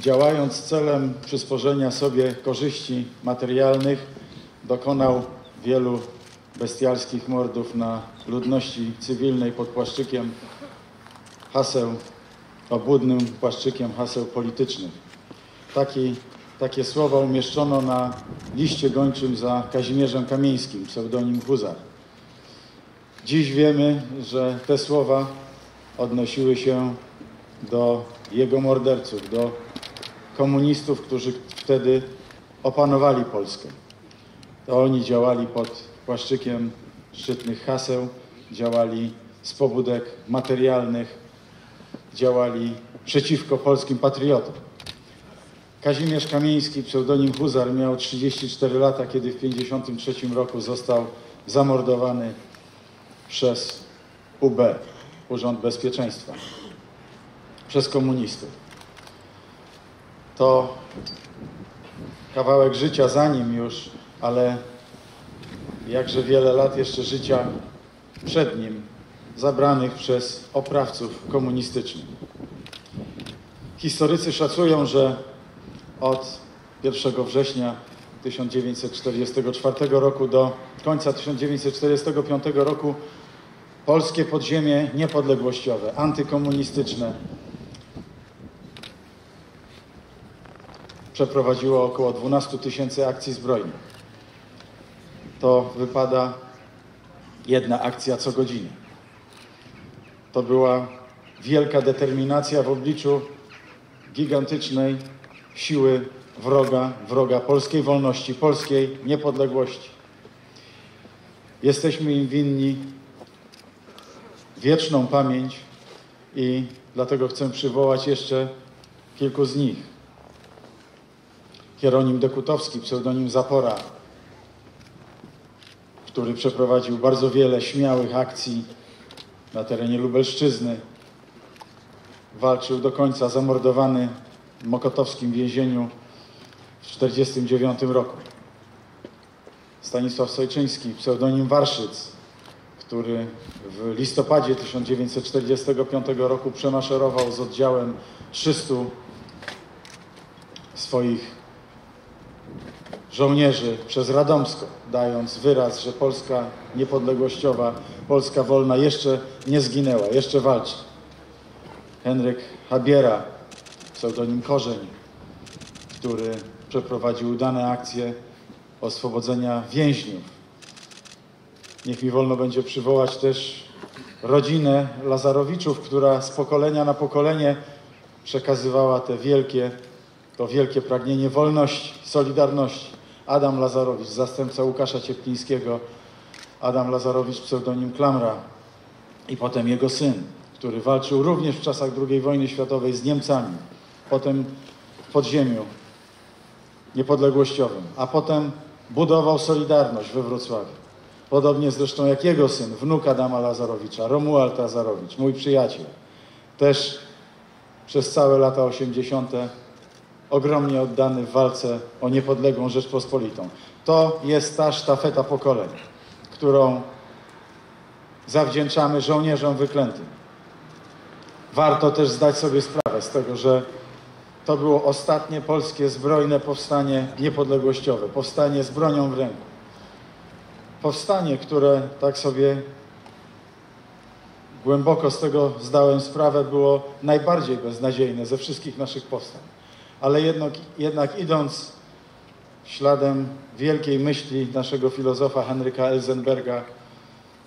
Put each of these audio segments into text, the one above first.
działając celem przysporzenia sobie korzyści materialnych, dokonał wielu bestialskich mordów na ludności cywilnej pod płaszczykiem haseł, obłudnym płaszczykiem haseł politycznych. Taki, takie słowa umieszczono na liście gończym za Kazimierzem Kamieńskim, pseudonim Huzar. Dziś wiemy, że te słowa odnosiły się do jego morderców, do komunistów, którzy wtedy opanowali Polskę. To oni działali pod płaszczykiem szczytnych haseł, działali z pobudek materialnych, działali przeciwko polskim patriotom. Kazimierz Kamieński, pseudonim Huzar, miał 34 lata, kiedy w 1953 roku został zamordowany przez UB, Urząd Bezpieczeństwa, przez komunistów. To kawałek życia za nim już, ale jakże wiele lat jeszcze życia przed nim, zabranych przez oprawców komunistycznych. Historycy szacują, że od 1 września 1944 roku do końca 1945 roku polskie podziemie niepodległościowe, antykomunistyczne przeprowadziło około 12 tysięcy akcji zbrojnych. To wypada jedna akcja co godzinę. To była wielka determinacja w obliczu gigantycznej siły wroga, wroga polskiej wolności, polskiej niepodległości. Jesteśmy im winni wieczną pamięć i dlatego chcę przywołać jeszcze kilku z nich. Hieronim Dekutowski, pseudonim Zapora, który przeprowadził bardzo wiele śmiałych akcji na terenie Lubelszczyzny. Walczył do końca, zamordowany w mokotowskim więzieniu w 1949 roku. Stanisław Sojczyński, pseudonim Warszyc, który w listopadzie 1945 roku przemaszerował z oddziałem 300 swoich żołnierzy przez Radomsko, dając wyraz, że Polska niepodległościowa, Polska wolna jeszcze nie zginęła, jeszcze walczy. Henryk Habiera, pseudonim Korzeń, który przeprowadził udane akcje oswobodzenia więźniów. Niech mi wolno będzie przywołać też rodzinę Lazarowiczów, która z pokolenia na pokolenie przekazywała te wielkie, to wielkie pragnienie wolności, solidarności. Adam Lazarowicz, zastępca Łukasza Cieplińskiego, Adam Lazarowicz, pseudonim Klamra i potem jego syn, który walczył również w czasach II wojny światowej z Niemcami, potem w podziemiu niepodległościowym, a potem budował Solidarność we Wrocławiu. Podobnie zresztą jak jego syn, wnuk Adama Lazarowicza, Romuald Lazarowicz, mój przyjaciel. Też przez całe lata 80 ogromnie oddany w walce o niepodległą Rzeczpospolitą. To jest ta sztafeta pokoleń, którą zawdzięczamy żołnierzom wyklętym. Warto też zdać sobie sprawę z tego, że to było ostatnie polskie zbrojne powstanie niepodległościowe, powstanie z bronią w ręku. Powstanie, które tak sobie głęboko z tego zdałem sprawę, było najbardziej beznadziejne ze wszystkich naszych powstań ale jednak, jednak idąc śladem wielkiej myśli naszego filozofa Henryka Elzenberga,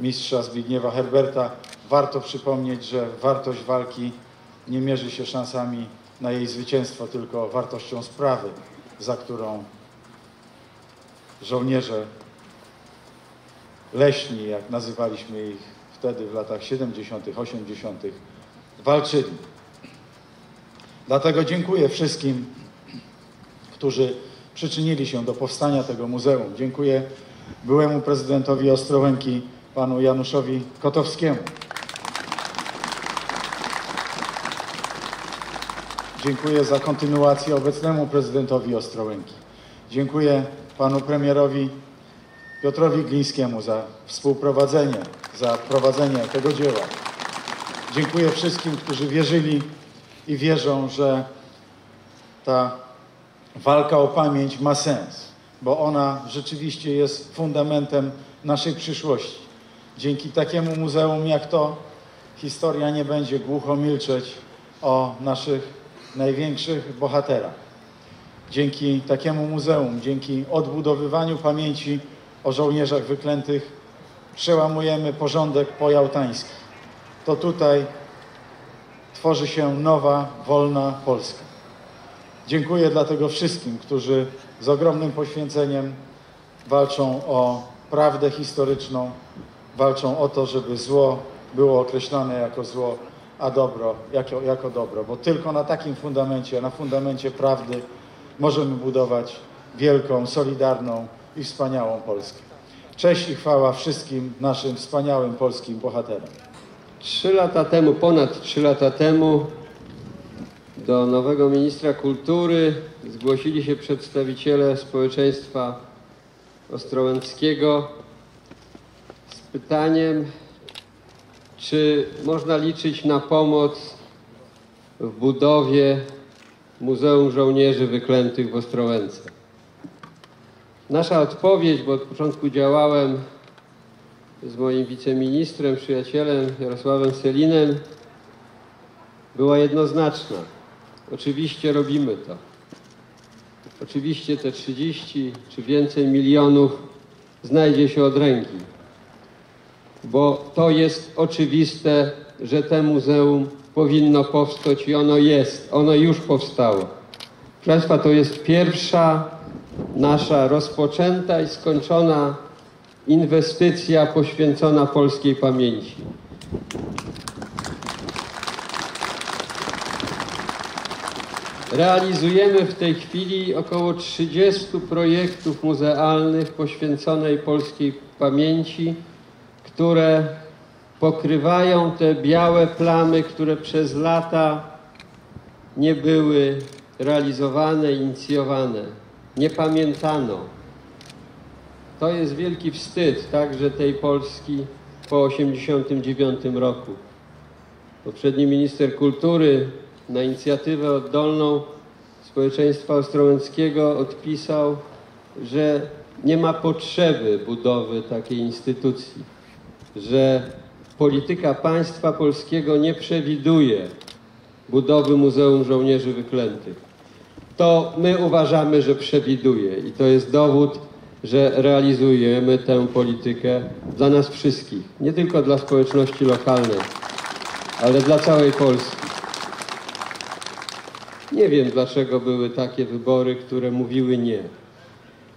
mistrza Zbigniewa Herberta, warto przypomnieć, że wartość walki nie mierzy się szansami na jej zwycięstwo, tylko wartością sprawy, za którą żołnierze leśni, jak nazywaliśmy ich wtedy w latach 70., 80., walczyli. Dlatego dziękuję wszystkim, którzy przyczynili się do powstania tego muzeum. Dziękuję byłemu prezydentowi Ostrołęki, panu Januszowi Kotowskiemu. Dziękuję za kontynuację obecnemu prezydentowi Ostrołęki. Dziękuję panu premierowi Piotrowi Glińskiemu za współprowadzenie, za prowadzenie tego dzieła. Dziękuję wszystkim, którzy wierzyli i wierzą, że ta walka o pamięć ma sens, bo ona rzeczywiście jest fundamentem naszej przyszłości. Dzięki takiemu muzeum jak to, historia nie będzie głucho milczeć o naszych największych bohaterach. Dzięki takiemu muzeum, dzięki odbudowywaniu pamięci o żołnierzach wyklętych, przełamujemy porządek pojałtański. To tutaj tworzy się nowa, wolna Polska. Dziękuję dlatego wszystkim, którzy z ogromnym poświęceniem walczą o prawdę historyczną, walczą o to, żeby zło było określane jako zło, a dobro jako, jako dobro, bo tylko na takim fundamencie, na fundamencie prawdy możemy budować wielką, solidarną i wspaniałą Polskę. Cześć i chwała wszystkim naszym wspaniałym polskim bohaterom. Trzy lata temu, ponad trzy lata temu, do nowego ministra kultury zgłosili się przedstawiciele społeczeństwa ostrołęckiego z pytaniem, czy można liczyć na pomoc w budowie Muzeum Żołnierzy Wyklętych w Ostrołęce. Nasza odpowiedź, bo od początku działałem z moim wiceministrem, przyjacielem Jarosławem Selinem, była jednoznaczna. Oczywiście robimy to. Oczywiście te 30 czy więcej milionów znajdzie się od ręki, bo to jest oczywiste, że te muzeum powinno powstać i ono jest, ono już powstało. Proszę Państwa, to jest pierwsza nasza rozpoczęta i skończona inwestycja poświęcona polskiej pamięci. Realizujemy w tej chwili około 30 projektów muzealnych poświęconej polskiej pamięci, które pokrywają te białe plamy, które przez lata nie były realizowane, inicjowane. Nie pamiętano. To jest wielki wstyd także tej Polski po 1989 roku. Poprzedni minister kultury na inicjatywę oddolną społeczeństwa ostrołęckiego odpisał, że nie ma potrzeby budowy takiej instytucji, że polityka państwa polskiego nie przewiduje budowy Muzeum Żołnierzy Wyklętych. To my uważamy, że przewiduje i to jest dowód, że realizujemy tę politykę dla nas wszystkich, nie tylko dla społeczności lokalnej, ale dla całej Polski. Nie wiem, dlaczego były takie wybory, które mówiły nie.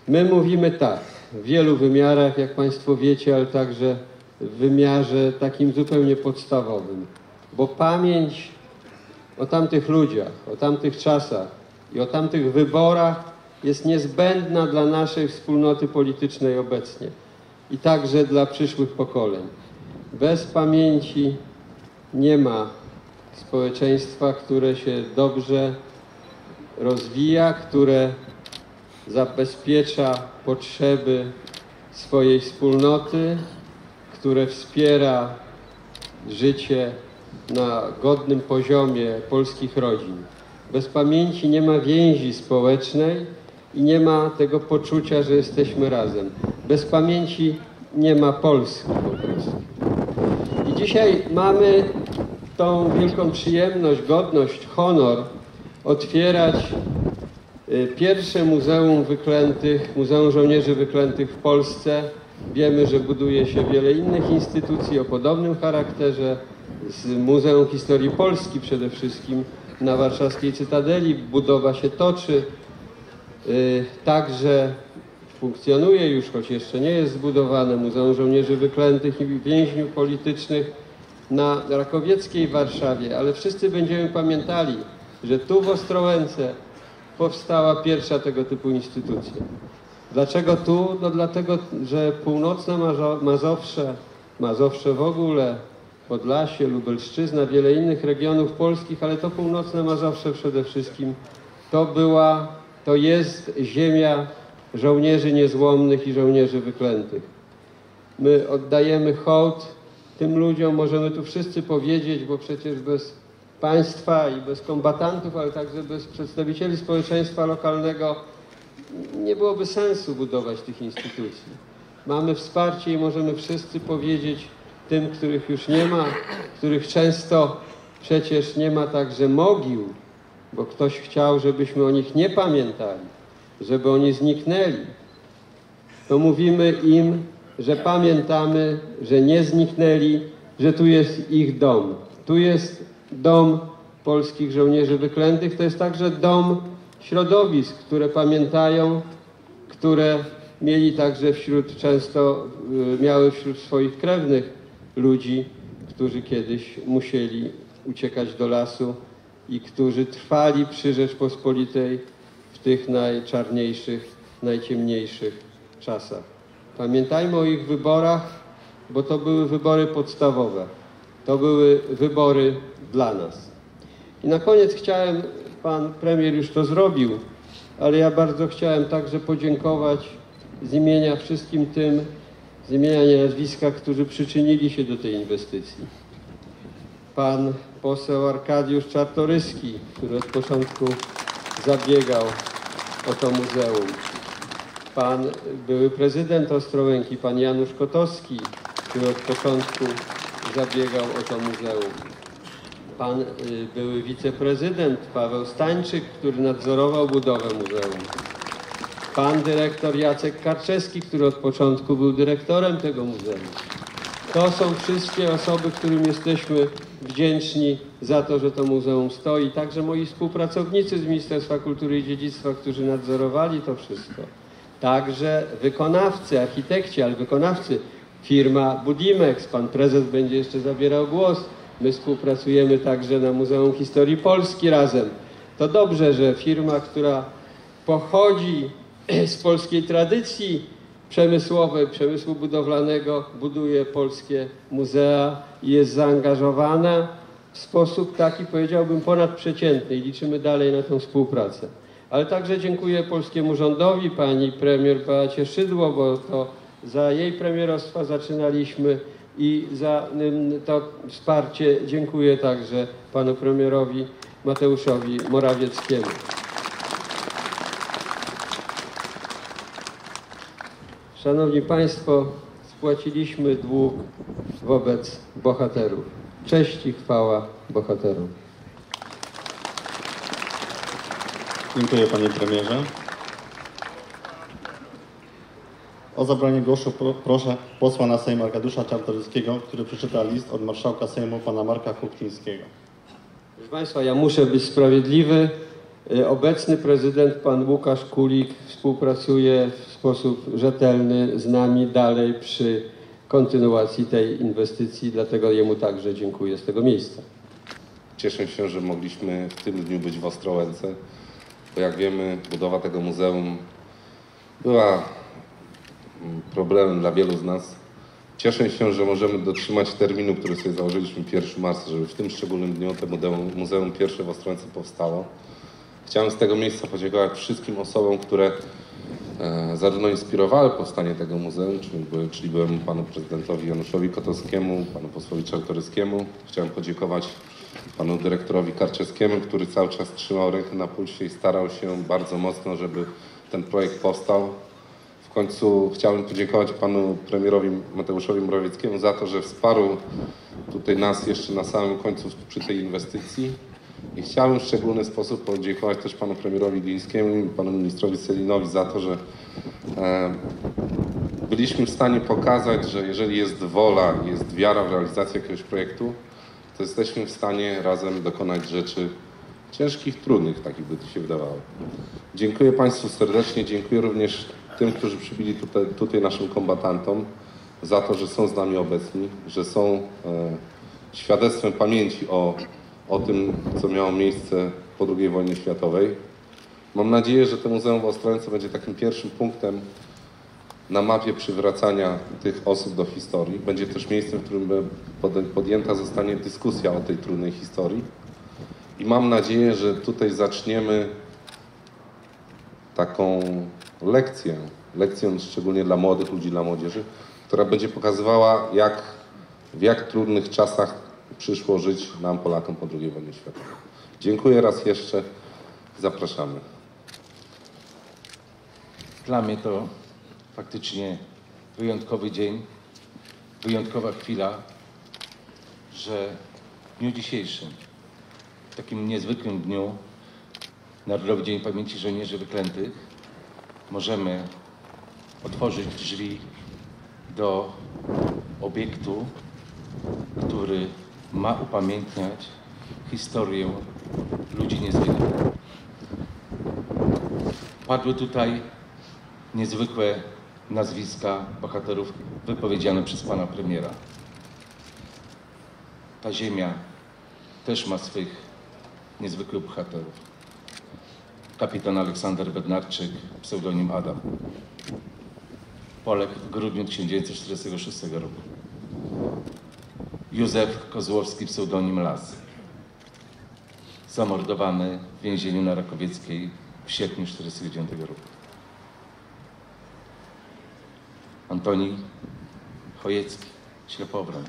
My mówimy tak, w wielu wymiarach, jak Państwo wiecie, ale także w wymiarze takim zupełnie podstawowym. Bo pamięć o tamtych ludziach, o tamtych czasach i o tamtych wyborach jest niezbędna dla naszej wspólnoty politycznej obecnie i także dla przyszłych pokoleń. Bez pamięci nie ma społeczeństwa, które się dobrze rozwija, które zabezpiecza potrzeby swojej wspólnoty, które wspiera życie na godnym poziomie polskich rodzin. Bez pamięci nie ma więzi społecznej i nie ma tego poczucia, że jesteśmy razem. Bez pamięci nie ma Polski po prostu. I dzisiaj mamy tą wielką przyjemność, godność, honor otwierać y, pierwsze Muzeum Wyklętych, Muzeum Żołnierzy Wyklętych w Polsce. Wiemy, że buduje się wiele innych instytucji o podobnym charakterze. Z Muzeum Historii Polski przede wszystkim na warszawskiej Cytadeli budowa się toczy. Y, także funkcjonuje już, choć jeszcze nie jest zbudowane, Muzeum Żołnierzy Wyklętych i Więźniów Politycznych na Rakowieckiej Warszawie, ale wszyscy będziemy pamiętali, że tu w Ostrołęce powstała pierwsza tego typu instytucja. Dlaczego tu? No dlatego, że północne Mazowsze, Mazowsze w ogóle, Podlasie, Lubelszczyzna, wiele innych regionów polskich, ale to północne Mazowsze przede wszystkim, to była, to jest ziemia żołnierzy niezłomnych i żołnierzy wyklętych. My oddajemy hołd tym ludziom, możemy tu wszyscy powiedzieć, bo przecież bez państwa i bez kombatantów, ale także bez przedstawicieli społeczeństwa lokalnego nie byłoby sensu budować tych instytucji. Mamy wsparcie i możemy wszyscy powiedzieć tym, których już nie ma, których często przecież nie ma także mogił, bo ktoś chciał, żebyśmy o nich nie pamiętali, żeby oni zniknęli. To mówimy im, że pamiętamy, że nie zniknęli, że tu jest ich dom. Tu jest dom polskich żołnierzy wyklętych, to jest także dom środowisk, które pamiętają, które mieli także wśród, często y, miały wśród swoich krewnych ludzi, którzy kiedyś musieli uciekać do lasu i którzy trwali przy Rzeczpospolitej w tych najczarniejszych, najciemniejszych czasach. Pamiętajmy o ich wyborach, bo to były wybory podstawowe. To były wybory dla nas. I na koniec chciałem, pan premier już to zrobił, ale ja bardzo chciałem także podziękować z imienia wszystkim tym, z imienia nazwiska, którzy przyczynili się do tej inwestycji. Pan poseł Arkadiusz Czartoryski, który od początku zabiegał o to muzeum. Pan były prezydent Ostrołęki, pan Janusz Kotowski, który od początku zabiegał o to muzeum. Pan y, były wiceprezydent Paweł Stańczyk, który nadzorował budowę muzeum. Pan dyrektor Jacek Karczewski, który od początku był dyrektorem tego muzeum. To są wszystkie osoby, którym jesteśmy wdzięczni za to, że to muzeum stoi. Także moi współpracownicy z Ministerstwa Kultury i Dziedzictwa, którzy nadzorowali to wszystko. Także wykonawcy, architekci, ale wykonawcy, firma Budimex, pan prezes będzie jeszcze zabierał głos. My współpracujemy także na Muzeum Historii Polski razem. To dobrze, że firma, która pochodzi z polskiej tradycji przemysłowej, przemysłu budowlanego, buduje polskie muzea i jest zaangażowana w sposób taki, powiedziałbym, ponadprzeciętny i liczymy dalej na tę współpracę. Ale także dziękuję polskiemu rządowi, pani premier Beacie Szydło, bo to za jej premierostwa zaczynaliśmy i za to wsparcie dziękuję także panu premierowi Mateuszowi Morawieckiemu. Szanowni Państwo, spłaciliśmy dług wobec bohaterów. Cześć i chwała bohaterom. Dziękuję panie premierze. O zabranie głosu pro, proszę posła na Sejm Arkadiusza Czartoryskiego, który przeczyta list od marszałka Sejmu pana Marka Kuchcińskiego. Proszę Państwa, ja muszę być sprawiedliwy. Y, Obecny prezydent, pan Łukasz Kulik, współpracuje w sposób rzetelny z nami dalej przy kontynuacji tej inwestycji, dlatego jemu także dziękuję z tego miejsca. Cieszę się, że mogliśmy w tym dniu być w Ostrołęce, bo jak wiemy, budowa tego muzeum była mm, problemem dla wielu z nas. Cieszę się, że możemy dotrzymać terminu, który sobie założyliśmy 1 marca, żeby w tym szczególnym dniu to muzeum, pierwsze w Ostrołęce powstało. Chciałem z tego miejsca podziękować wszystkim osobom, które e, zarówno inspirowały powstanie tego muzeum, czyli, czyli byłem panu prezydentowi Januszowi Kotowskiemu, panu posłowi Czartoryskiemu. Chciałem podziękować panu dyrektorowi Karczewskiemu, który cały czas trzymał rękę na pulsie i starał się bardzo mocno, żeby ten projekt powstał. W końcu chciałbym podziękować panu premierowi Mateuszowi Morawieckiemu za to, że wsparł tutaj nas jeszcze na samym końcu przy tej inwestycji. I chciałbym w szczególny sposób podziękować też panu premierowi Glińskiemu i panu ministrowi Selinowi za to, że e, byliśmy w stanie pokazać, że jeżeli jest wola, jest wiara w realizację jakiegoś projektu, to jesteśmy w stanie razem dokonać rzeczy ciężkich, trudnych, takich by się wydawało. Dziękuję Państwu serdecznie, dziękuję również tym, którzy przybili tutaj, tutaj naszym kombatantom za to, że są z nami obecni, że są e, świadectwem pamięci o o tym, co miało miejsce po II wojnie światowej. Mam nadzieję, że to Muzeum w Ostrołęce będzie takim pierwszym punktem na mapie przywracania tych osób do historii. Będzie też miejscem, w którym podjęta zostanie dyskusja o tej trudnej historii. I mam nadzieję, że tutaj zaczniemy taką lekcję, lekcję szczególnie dla młodych ludzi, dla młodzieży, która będzie pokazywała, jak w jak trudnych czasach przyszło żyć nam, Polakom po II wojnie światowej. Dziękuję raz jeszcze. Zapraszamy. Dla mnie to faktycznie wyjątkowy dzień, wyjątkowa chwila, że w dniu dzisiejszym, w takim niezwykłym dniu, Narodowy Dzień Pamięci Żołnierzy Wyklętych, możemy otworzyć drzwi do obiektu, który ma upamiętniać historię ludzi niezwykłych. Padły tutaj niezwykłe nazwiska bohaterów wypowiedziane przez pana premiera. Ta ziemia też ma swych niezwykłych bohaterów. Kapitan Aleksander Bednarczyk, pseudonim Adam. Polek w grudniu 1946 roku. Józef Kozłowski, pseudonim Las. Zamordowany w więzieniu na Rakowieckiej w sierpniu 1949 roku. Antoni Chojecki, Ślepowron.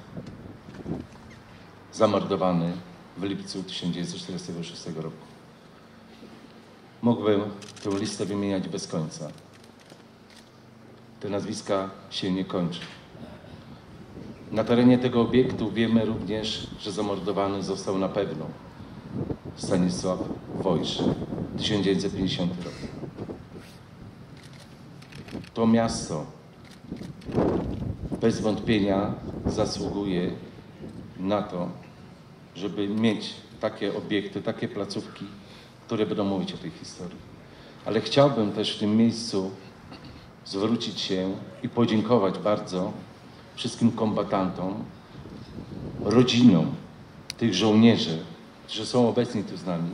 Zamordowany w lipcu 1946 roku. Mógłbym tę listę wymieniać bez końca. Te nazwiska się nie kończą. Na terenie tego obiektu wiemy również, że zamordowany został na pewno Stanisław Wojsz, 1950 rok. To miasto bez wątpienia zasługuje na to, żeby mieć takie obiekty, takie placówki, które będą mówić o tej historii. Ale chciałbym też w tym miejscu zwrócić się i podziękować bardzo wszystkim kombatantom, rodzinom tych żołnierzy, którzy są obecni tu z nami,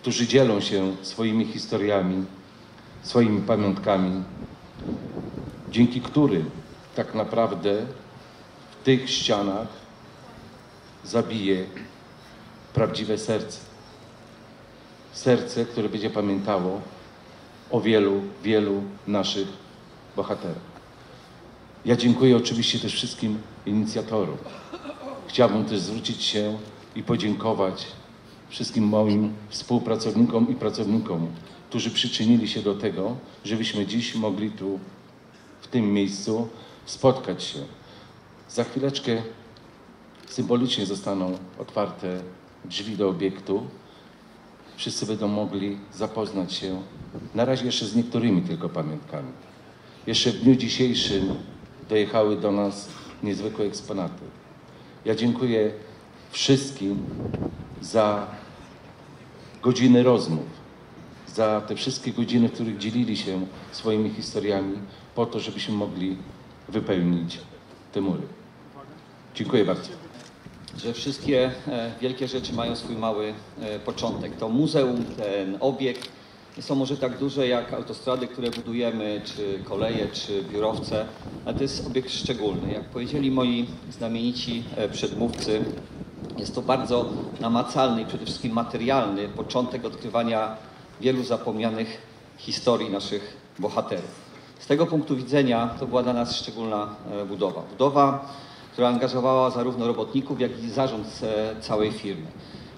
którzy dzielą się swoimi historiami, swoimi pamiątkami, dzięki którym tak naprawdę w tych ścianach zabije prawdziwe serce. Serce, które będzie pamiętało o wielu, wielu naszych bohaterach. Ja dziękuję oczywiście też wszystkim inicjatorom. Chciałbym też zwrócić się i podziękować wszystkim moim współpracownikom i pracownikom, którzy przyczynili się do tego, żebyśmy dziś mogli tu, w tym miejscu, spotkać się. Za chwileczkę symbolicznie zostaną otwarte drzwi do obiektu. Wszyscy będą mogli zapoznać się na razie jeszcze z niektórymi tylko pamiątkami. Jeszcze w dniu dzisiejszym dojechały do nas niezwykłe eksponaty. Ja dziękuję wszystkim za godziny rozmów, za te wszystkie godziny, w których dzielili się swoimi historiami, po to, żebyśmy mogli wypełnić te mury. Dziękuję bardzo. że wszystkie e, wielkie rzeczy mają swój mały e, początek. To muzeum, ten obiekt są może tak duże jak autostrady, które budujemy, czy koleje, czy biurowce, ale to jest obiekt szczególny. Jak powiedzieli moi znamienici e, przedmówcy, jest to bardzo namacalny i przede wszystkim materialny początek odkrywania wielu zapomnianych historii naszych bohaterów. Z tego punktu widzenia to była dla nas szczególna e, budowa. Budowa, która angażowała zarówno robotników, jak i zarząd e, całej firmy.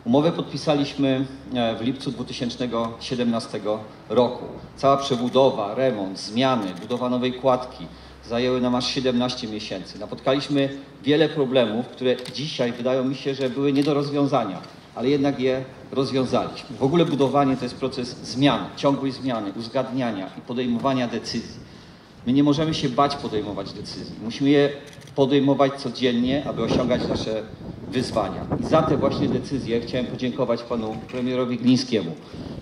Umowę podpisaliśmy e, w lipcu 2017 roku. Cała przebudowa, remont, zmiany, budowa nowej kładki zajęły nam aż 17 miesięcy. Napotkaliśmy wiele problemów, które dzisiaj wydają mi się, że były nie do rozwiązania, ale jednak je rozwiązaliśmy. W ogóle budowanie to jest proces zmian, ciągłej zmiany, uzgadniania i podejmowania decyzji. My nie możemy się bać podejmować decyzji. Musimy je podejmować codziennie, aby osiągać nasze wyzwania. I za te właśnie decyzje chciałem podziękować panu premierowi Glińskiemu,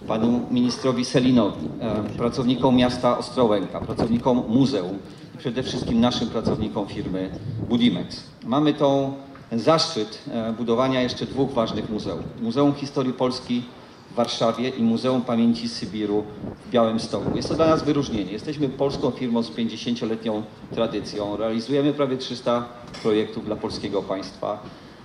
panu ministrowi Selinowi, e, pracownikom miasta Ostrołęka, pracownikom muzeum i przede wszystkim naszym pracownikom firmy Budimex. Mamy tą zaszczyt e, budowania jeszcze dwóch ważnych muzeów. Muzeum Historii Polski w Warszawie i Muzeum Pamięci Sybiru w Białymstoku. Jest to dla nas wyróżnienie. Jesteśmy polską firmą z 50-letnią tradycją. Realizujemy prawie 300 projektów dla polskiego państwa.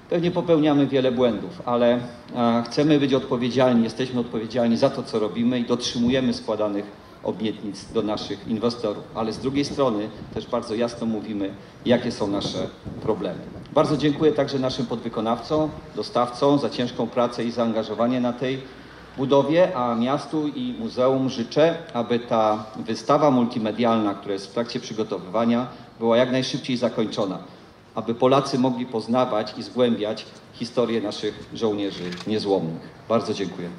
Pewnie popełniamy wiele błędów, ale e, chcemy być odpowiedzialni, jesteśmy odpowiedzialni za to, co robimy i dotrzymujemy składanych obietnic do naszych inwestorów, ale z drugiej strony też bardzo jasno mówimy, jakie są nasze problemy. Bardzo dziękuję także naszym podwykonawcom, dostawcom za ciężką pracę i zaangażowanie na tej budowie, a miastu i muzeum życzę, aby ta wystawa multimedialna, która jest w trakcie przygotowywania, była jak najszybciej zakończona, aby Polacy mogli poznawać i zgłębiać historię naszych żołnierzy niezłomnych. Bardzo dziękuję.